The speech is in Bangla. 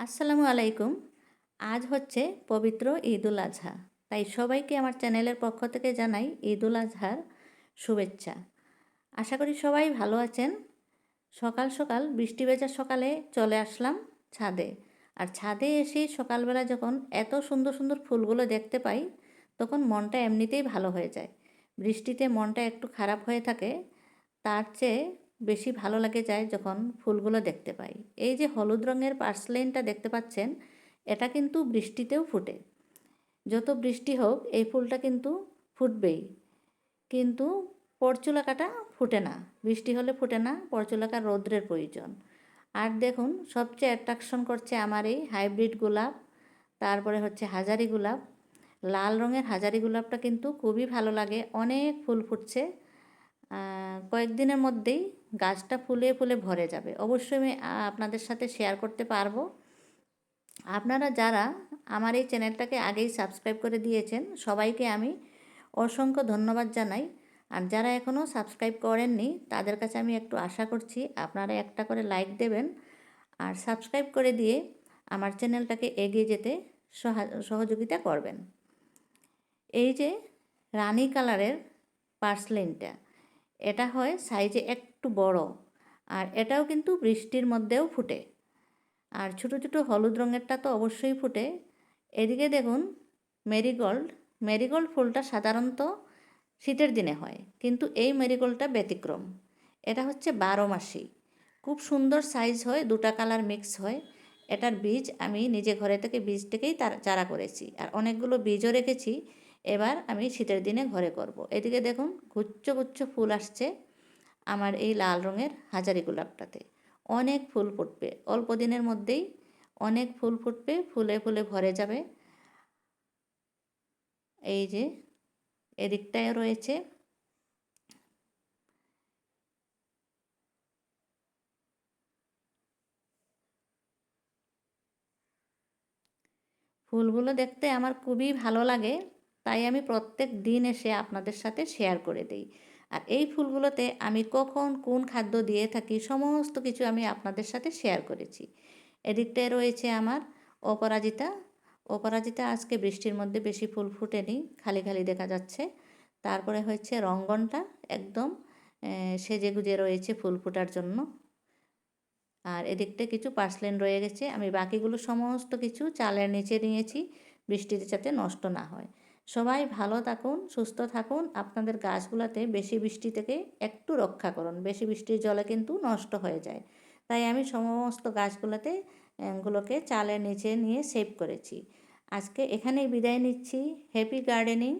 আসসালামু আলাইকুম। আজ হচ্ছে পবিত্র ঈদুল আজহা, তাই সবাইকে আমার চ্যানেলের পক্ষ থেকে জানাই ঈদুল আজহার শুভেচ্ছা। আশা করি সবাই ভালো আছেন। সকাল সকাল বৃষ্টি ভেজা সকালে চলে আসলাম ছাদে। আর ছাদে এসে সকালবেলা যখন এত সুন্দর সুন্দর ফুলগুলো দেখতে পাই, তখন মনটা এমনিতেই ভালো হয়ে যায়। বৃষ্টিতে মনটা একটু খারাপ হয়ে থাকে, তার চেয়ে বেশি ভালো লাগে যায় যখন ফুলগুলো দেখতে পাই। এই যে হলুদ রঙের পার্সলেনটা দেখতে পাচ্ছেন, এটা কিন্তু বৃষ্টিতেও ফুটে। যত বৃষ্টি হোক, এই ফুলটা কিন্তু ফুটবেই। কিন্তু পরচুলাকাটা ফুটে না। বৃষ্টি হলে ফুটে না, পরচুলাকা রৌদ্রের প্রয়োজন। আর দেখুন, সবচেয়ে অ্যাট্রাকশন করছে আমার এই হাইব্রিড গোলাপ, তারপরে হচ্ছে হাজারি গোলাপ। লাল রঙের হাজারি গোলাপটা কিন্তু খুবই ভালো লাগে। অনেক ফুল ফুটছে। কয়েকদিনের মধ্যেই গাছটা ফুলে ফুলে ভরে যাবে। অবশ্যই আমি আপনাদের সাথে শেয়ার করতে পারব। আপনারা যারা আমার এই চ্যানেলটাকে আগেই সাবস্ক্রাইব করে দিয়েছেন, সবাইকে আমি অসংখ্য ধন্যবাদ জানাই। আর যারা এখনও সাবস্ক্রাইব করেননি, তাদের কাছে আমি একটু আশা করছি আপনারা একটা করে লাইক দেবেন। আর সাবস্ক্রাইব করে দিয়ে আমার চ্যানেলটাকে এগিয়ে যেতে সহযোগিতা করবেন। এই যে রানি কালারের পার্সলেনটা এটা হয় সাইজে একটু বড় আর এটাও কিন্তু বৃষ্টির মধ্যেও ফুটে। আর ছোটো ছোটো হলুদ রঙেরটা তো অবশ্যই ফুটে। এদিকে দেখুন মেরিগোল্ড মেরিগোল্ড ফুলটা সাধারণত শীতের দিনে হয়, কিন্তু এই মেরিগোল্ডটা ব্যতিক্রম। এটা হচ্ছে বারো মাসি। খুব সুন্দর সাইজ হয়, দুটা কালার মিক্স হয়। এটার বীজ আমি নিজে ঘরে থেকে বীজ থেকেই তার, চারা করেছি। আর অনেকগুলো বীজও রেখেছি। এবার আমি শীতের দিনে ঘরে করব। এদিকে দেখুন গুচ্ছ গুচ্ছ ফুল আসছে আমার এই লাল রঙের হাজারি গোলাপটাতে। অনেক ফুল ফুটবে। অল্প দিনের মধ্যেই অনেক ফুল ফুটবে, ফুলে ফুলে ভরে যাবে। এই যে এদিকটায় রয়েছে ফুলগুলো দেখতে আমার খুবই ভালো লাগে। তাই আমি প্রত্যেক দিন এসে আপনাদের সাথে শেয়ার করে দিই। আর এই ফুলগুলোতে আমি কখন কোন খাদ্য দিয়ে থাকি সমস্ত কিছু আমি আপনাদের সাথে শেয়ার করেছি। এদিকটায় রয়েছে আমার অপরাজিতা। অপরাজিতা আজকে বৃষ্টির মধ্যে বেশি ফুল ফুটেনি, খালি খালি দেখা যাচ্ছে। তারপরে হচ্ছে রঙ্গনটা, একদম সেজে গুজে রয়েছে ফুল ফোটার জন্য। আর এদিকটা কিছু পার্সলেন রয়ে গেছে, আমি বাকিগুলো সমস্ত কিছু চালের নিচে নিয়েছি, বৃষ্টিতে যাতে নষ্ট না হয়। সবাই ভালো থাকুন, সুস্থ থাকুন। আপনাদের গাছগুলোতে বেশি বৃষ্টি থেকে একটু রক্ষা করুন। বেশি বৃষ্টির জলে কিন্তু নষ্ট হয়ে যায়। তাই আমি সমস্ত গাছগুলোতে গুলোকে চালের নিচে নিয়ে সেভ করেছি। আজকে এখানেই বিদায় নিচ্ছি। Happy gardening